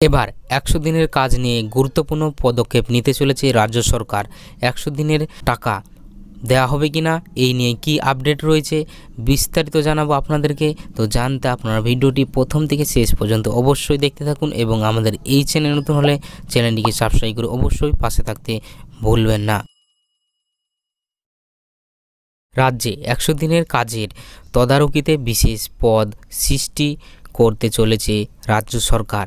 এবার একশো দিনের কাজ নিয়ে গুরুত্বপূর্ণ পদক্ষেপ নিতে চলেছে রাজ্য সরকার। একশো দিনের টাকা দেওয়া হবে কি না এই নিয়ে কি আপডেট রয়েছে বিস্তারিত জানাব আপনাদেরকে। তো জানতে আপনারা ভিডিওটি প্রথম থেকে শেষ পর্যন্ত অবশ্যই দেখতে থাকুন এবং আমাদের এই চ্যানেল নতুন হলে চ্যানেলটিকে সাবস্ক্রাইব করে অবশ্যই পাশে থাকতে ভুলবেন না। রাজ্যে একশো দিনের কাজের তদারকিতে বিশেষ পদ সৃষ্টি করতে চলেছে রাজ্য সরকার।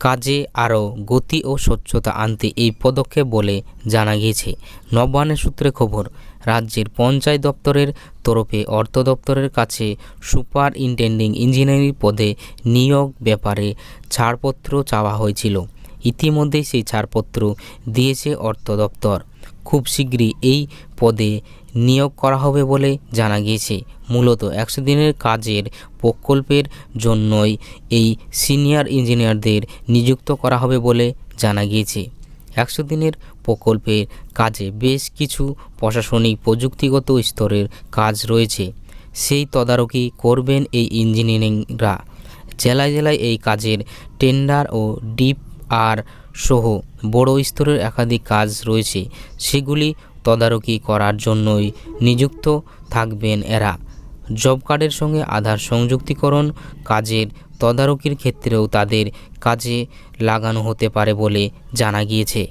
কাজে আরও গতি ও স্বচ্ছতা আনতে এই পদক্ষেপ বলে জানা গিয়েছে। নবান্নের সূত্রে খবর, রাজ্যের পঞ্চায়েত দপ্তরের তরফে অর্থ দপ্তরের কাছে সুপার ইন্টেন্ডিং ইঞ্জিনিয়ারিং পদে নিয়োগ ব্যাপারে ছাড়পত্র চাওয়া হয়েছিল। ইতিমধ্যেই সেই ছাড়পত্র দিয়েছে অর্থ দপ্তর। খুব শীঘ্রই এই পদে নিয়োগ করা হবে বলে জানা গিয়েছে। মূলত একশো দিনের কাজের প্রকল্পের জন্যই এই সিনিয়র ইঞ্জিনিয়ারদের নিযুক্ত করা হবে বলে জানা গিয়েছে। একশো দিনের প্রকল্পের কাজে বেশ কিছু প্রশাসনিক প্রযুক্তিগত স্তরের কাজ রয়েছে। সেই তদারকি করবেন এই ইঞ্জিনিয়ারিংরা। জেলায় জেলায় এই কাজের টেন্ডার ও ডিপ আর সহ বড় স্তরের একাধিক কাজ রয়েছে, সেগুলি তদারকি করার জন্যই নিযুক্ত থাকবেন এরা। জব কার্ডের সঙ্গে আধার সংযুক্তিকরণ কাজের তদারকির ক্ষেত্রেও তাদের কাজে লাগানো হতে পারে বলে জানা গিয়েছে।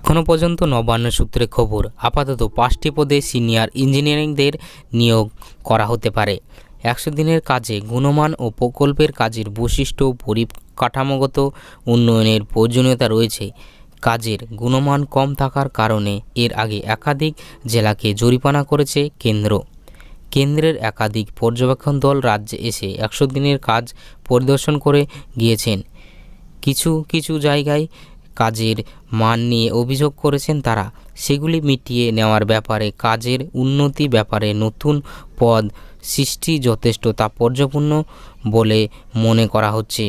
এখনও পর্যন্ত নবান্ন সূত্রে খবর, আপাতত পাঁচটি পদে সিনিয়র ইঞ্জিনিয়ারিংদের নিয়োগ করা হতে পারে। একশো দিনের কাজে গুণমান ও প্রকল্পের কাজের বৈশিষ্ট্য ও পরিকাঠামোগত উন্নয়নের প্রয়োজনীয়তা রয়েছে। কাজের গুণমান কম থাকার কারণে এর আগে একাধিক জেলাকে জরিপানা করেছে কেন্দ্র। কেন্দ্রের একাধিক পর্যবেক্ষণ দল রাজ্যে এসে একশো দিনের কাজ পরিদর্শন করে গিয়েছেন। কিছু কিছু জায়গায় কাজের মান নিয়ে অভিযোগ করেছেন তারা। সেগুলি মিটিয়ে নেওয়ার ব্যাপারে কাজের উন্নতি ব্যাপারে নতুন পদ সৃষ্টি যথেষ্ট তাৎপর্যপূর্ণ বলে মনে করা হচ্ছে।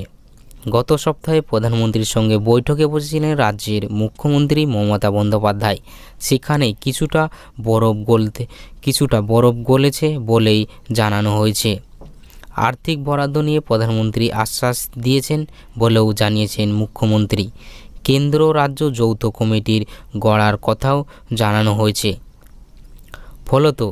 গত সপ্তাহে প্রধানমন্ত্রীর সঙ্গে বৈঠকে বসেছিলেন রাজ্যের মুখ্যমন্ত্রী মমতা বন্দ্যোপাধ্যায়। সেখানে কিছুটা বরফ গলতে, কিছুটা বরফ গলেছে বলেই জানানো হয়েছে। আর্থিক বরাদ্দ নিয়ে প্রধানমন্ত্রী আশ্বাস দিয়েছেন বলেও জানিয়েছেন মুখ্যমন্ত্রী। কেন্দ্র রাজ্য যৌথ কমিটির গড়ার কথাও জানানো হয়েছে। ফলত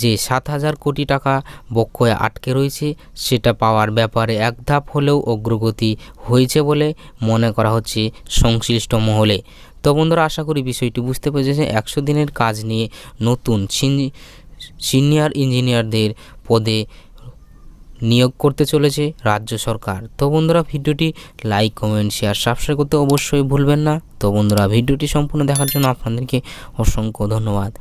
যে সাত হাজার কোটি টাকা বক্ষয়ে আটকে রয়েছে, সেটা পাওয়ার ব্যাপারে এক ধাপ হলেও অগ্রগতি হয়েছে বলে মনে করা হচ্ছে সংশ্লিষ্ট মহলে। তো বন্ধুরা, আশা করি বিষয়টি বুঝতে পেরেছেন। একশো দিনের কাজ নিয়ে নতুন সিনিয়র ইঞ্জিনিয়ারদের পদে নিয়োগ করতে চলেছে রাজ্য সরকার। তো বন্ধুরা, ভিডিওটি লাইক, কমেন্ট, শেয়ার, সাবস্ক্রাইব করতে অবশ্যই ভুলবেন না। তো বন্ধুরা, ভিডিওটি সম্পূর্ণ দেখার জন্য আপনাদেরকে অসংখ্য ধন্যবাদ।